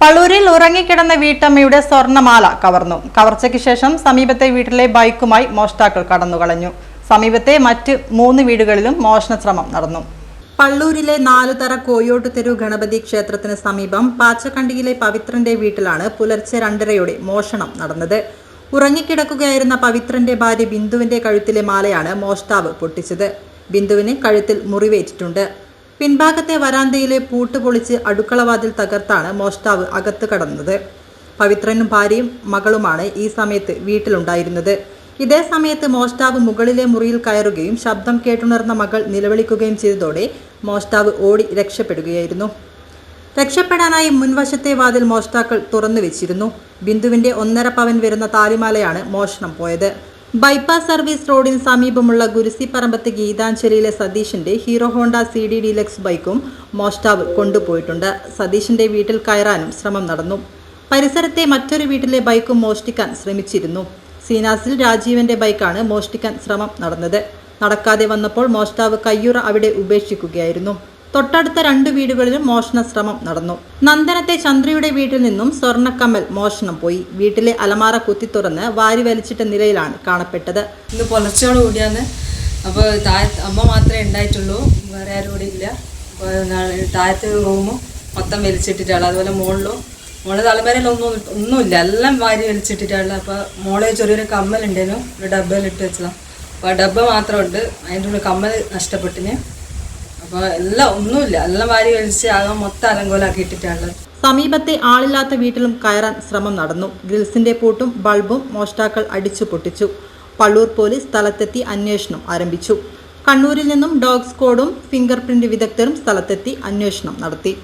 പള്ളൂരിൽ ഉറങ്ങിക്കിടന്ന വീട്ടമ്മയുടെ സ്വർണമാല കവർന്നു. കവർച്ചയ്ക്ക് ശേഷം സമീപത്തെ വീട്ടിലെ ബൈക്കുമായി മോഷ്ടാക്കൾ കടന്നുകളഞ്ഞു. സമീപത്തെ മറ്റ് മൂന്ന് വീടുകളിലും മോഷണശ്രമം നടന്നു. പള്ളൂരിലെ നാലുതറ കോയോട്ട് തെരു ഗണപതി ക്ഷേത്രത്തിന് സമീപം പാച്ചക്കണ്ടിയിലെ പവിത്രന്റെ വീട്ടിലാണ് പുലർച്ചെ രണ്ടരയോടെ മോഷണം നടന്നത്. ഉറങ്ങിക്കിടക്കുകയായിരുന്ന പവിത്രന്റെ ഭാര്യ ബിന്ദുവിന്റെ കഴുത്തിലെ മാലയാണ് മോഷ്ടാവ് പൊട്ടിച്ചത്. ബിന്ദുവിന് കഴുത്തിൽ മുറിവേറ്റിട്ടുണ്ട്. പിൻഭാഗത്തെ വരാന്തയിലെ പൂട്ട് പൊളിച്ച് അടുക്കളവാതിൽ തകർത്താണ് മോഷ്ടാവ് അകത്ത് കടന്നത്. പവിത്രനും ഭാര്യയും മകളുമാണ് ഈ സമയത്ത് വീട്ടിലുണ്ടായിരുന്നത്. ഇതേ സമയത്ത് മോഷ്ടാവ് മുകളിലെ മുറിയിൽ കയറുകയും ശബ്ദം കേട്ടുണർന്ന മകൾ നിലവിളിക്കുകയും ചെയ്തതോടെ മോഷ്ടാവ് ഓടി രക്ഷപ്പെടുകയായിരുന്നു. രക്ഷപ്പെടാനായി മുൻവശത്തെ വാതിൽ മോഷ്ടാക്കൾ തുറന്നു വെച്ചിരുന്നു ബിന്ദുവിന്റെ ഒന്നര പവൻ വരുന്ന താലിമാലയാണ് മോഷണം പോയത്. ബൈപ്പാസ് സർവീസ് റോഡിന് സമീപമുള്ള ഗുരുസിപ്പറമ്പത്ത് ഗീതാഞ്ജലിയിലെ സതീഷിന്റെ Hero Honda C D deluxe ബൈക്കും മോഷ്ടാവ് കൊണ്ടുപോയിട്ടുണ്ട്. സതീഷിന്റെ വീട്ടിൽ കയറാനും ശ്രമം നടന്നു. പരിസരത്തെ മറ്റൊരു വീട്ടിലെ ബൈക്കും മോഷ്ടിക്കാൻ ശ്രമിച്ചിരുന്നു. സീനാസിൽ രാജീവന്റെ ബൈക്കാണ് മോഷ്ടിക്കാൻ ശ്രമം നടന്നത്. നടക്കാതെ വന്നപ്പോൾ മോഷ്ടാവ് കയ്യുറ അവിടെ ഉപേക്ഷിക്കുകയായിരുന്നു. തൊട്ടടുത്ത രണ്ട് വീടുകളിലും മോഷണ ശ്രമം നടന്നു. നന്ദനത്തെ ചന്ദ്രയുടെ വീട്ടിൽ നിന്നും സ്വർണക്കമ്മൽ മോഷണം പോയി. വീട്ടിലെ അലമാറ കുത്തി തുറന്ന് വാരി വലിച്ചിട്ട നിലയിലാണ് കാണപ്പെട്ടത്. ഇന്ന് പുലർച്ചയോട് കൂടിയാണ്. അപ്പോൾ താഴെ അമ്മ മാത്രമേ ഉണ്ടായിട്ടുള്ളൂ. വേറെ ആരും കൂടി ഇല്ല. താഴത്തെ റൂമും മൊത്തം വലിച്ചിട്ടിട്ടാണ്. അതുപോലെ മുകളിലും മോളെ തലമേരയിലൊന്നും ഒന്നുമില്ല. എല്ലാം വാരി വലിച്ചിട്ടിട്ടാണ്. അപ്പോൾ മോളെ ചെറിയൊരു കമ്മലുണ്ടേനു. ഒരു ഡബ്ബയിൽ ഇട്ട് വെച്ചതാണ് അപ്പോൾ ആ ഡബ്ബ മാത്രമുണ്ട്. അതിന്റെ ഉള്ളിൽ കമ്മൽ നഷ്ടപ്പെട്ടിന്. അപ്പോൾ എല്ലാം ഒന്നുമില്ല. എല്ലാം വാരി വലിച്ച് ആകെ മൊത്തം അലങ്കോലാക്കി ഇട്ടിട്ടാണ് സമീപത്തെ ആളില്ലാത്ത വീട്ടിലും കയറാൻ ശ്രമം നടന്നു. ഗ്രിൽസിന്റെ പൂട്ടും ബൾബും മോഷ്ടാക്കൾ അടിച്ചു പൊട്ടിച്ചു. പള്ളൂർ പോലീസ് സ്ഥലത്തെത്തി അന്വേഷണം ആരംഭിച്ചു. കണ്ണൂരിൽ നിന്നും ഡോഗ് സ്ക്വാഡും ഫിംഗർ പ്രിന്റ് വിദഗ്ധരും സ്ഥലത്തെത്തി അന്വേഷണം നടത്തി.